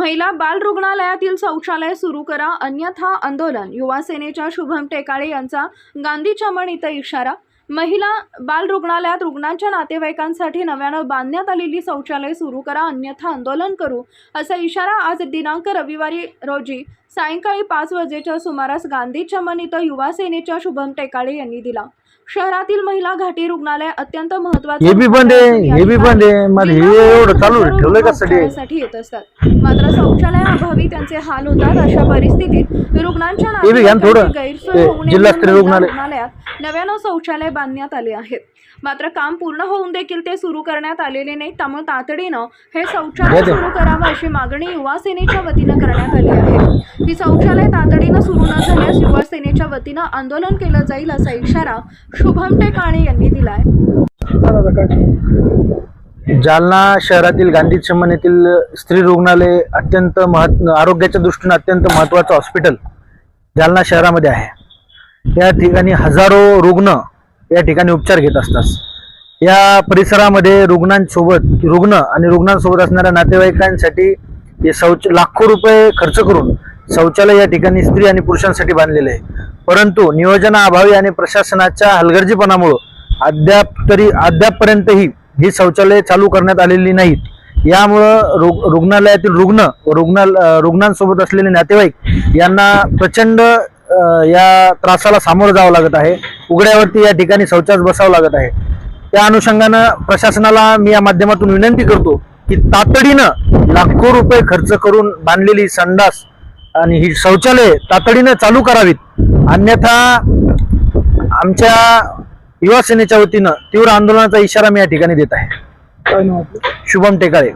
महिला बाल रुग्णालयातील शौचालय सुरू करा अन्यथा आंदोलन. युवा सेनेच्या शुभम टेकाळे यांचा गांधी चमन इथं इशारा. महिला बाल रुग्णालयात रुग्णांच्या नातेवाईकांसाठी नव्यानं बांधण्यात आलेली शौचालय सुरू करा अन्यथा आंदोलन करू असा इशारा आज दिनांक रविवारी रोजी सायंकाळी पाच वाजेच्या सुमारास गांधी चमन इथं युवा सेनेच्या शुभम टेकाळे यांनी दिला. शहरातील महिला घाटी रुग्णालय अत्यंत महत्त्वाचे हे हे हे येत असतात. मात्र शौचालयाअभावी त्यांचे हाल होतात अशा परिस्थितीत रुग्णांच्या बी घ्या ना थोडं. नातेवाईकांची गैरसोय होऊ नये. रुग्णालयात नव्यानं शौचालय बांधण्यात आले आहेत मात्र काम पूर्ण होऊन देखील ते सुरू करण्यात आलेले नाही त्यामुळे तातडीनं हे शौचालय. सुरू करावं अशी मागणी युवा सेनेच्या वतीनं करण्यात आली आहे ही शौचालय तातडीनं सुरू न झाल्यास युवा सेनेच्या वतीनं आंदोलन केलं जाईल असा इशारा शुभम टेकाणे यांनी दिलाय जालना शहरातील गांधी चमन येथील स्त्री रुग्णालय अत्यंत महत् आरोग्याच्या दृष्टीने अत्यंत महत्वाचं हॉस्पिटल जालना शहरामध्ये आहे. या ठिकाणी हजारो रुग्ण या ठिकाणी उपचार घेत असतात. या परिसरामध्ये रुग्णांसोबत रुग्ण आणि रुग्णांसोबत असणाऱ्या नातेवाईकांसाठी हे शौच लाखो रुपये खर्च करून शौचालय या ठिकाणी स्त्री आणि पुरुषांसाठी बांधलेले आहे. परंतु नियोजनाअभावी आणि प्रशासनाच्या हलगर्जीपणामुळं अद्याप तरी अद्यापपर्यंतही ही शौचालय चालू करण्यात आलेली नाहीत. यामुळं रुग रुग्णालयातील रुग्ण व रुग्णा रुग्णांसोबत असलेले नातेवाईक यांना प्रचंड या त्रासाला सामोरं जावं लागत आहे. उघड्यावरती या ठिकाणी शौचास बसावं लागत आहे. त्या अनुषंगानं प्रशासनाला मी या माध्यमातून विनंती करतो की तातडीनं लाखो रुपये खर्च करून बांधलेली संडास आणि ही शौचालय तातडीनं चालू करावीत. अन्यथा आमच्या युवा सेनेच्या वतीनं तीव्र आंदोलनाचा इशारा मी या ठिकाणी देत आहे. शुभम टेकाळे.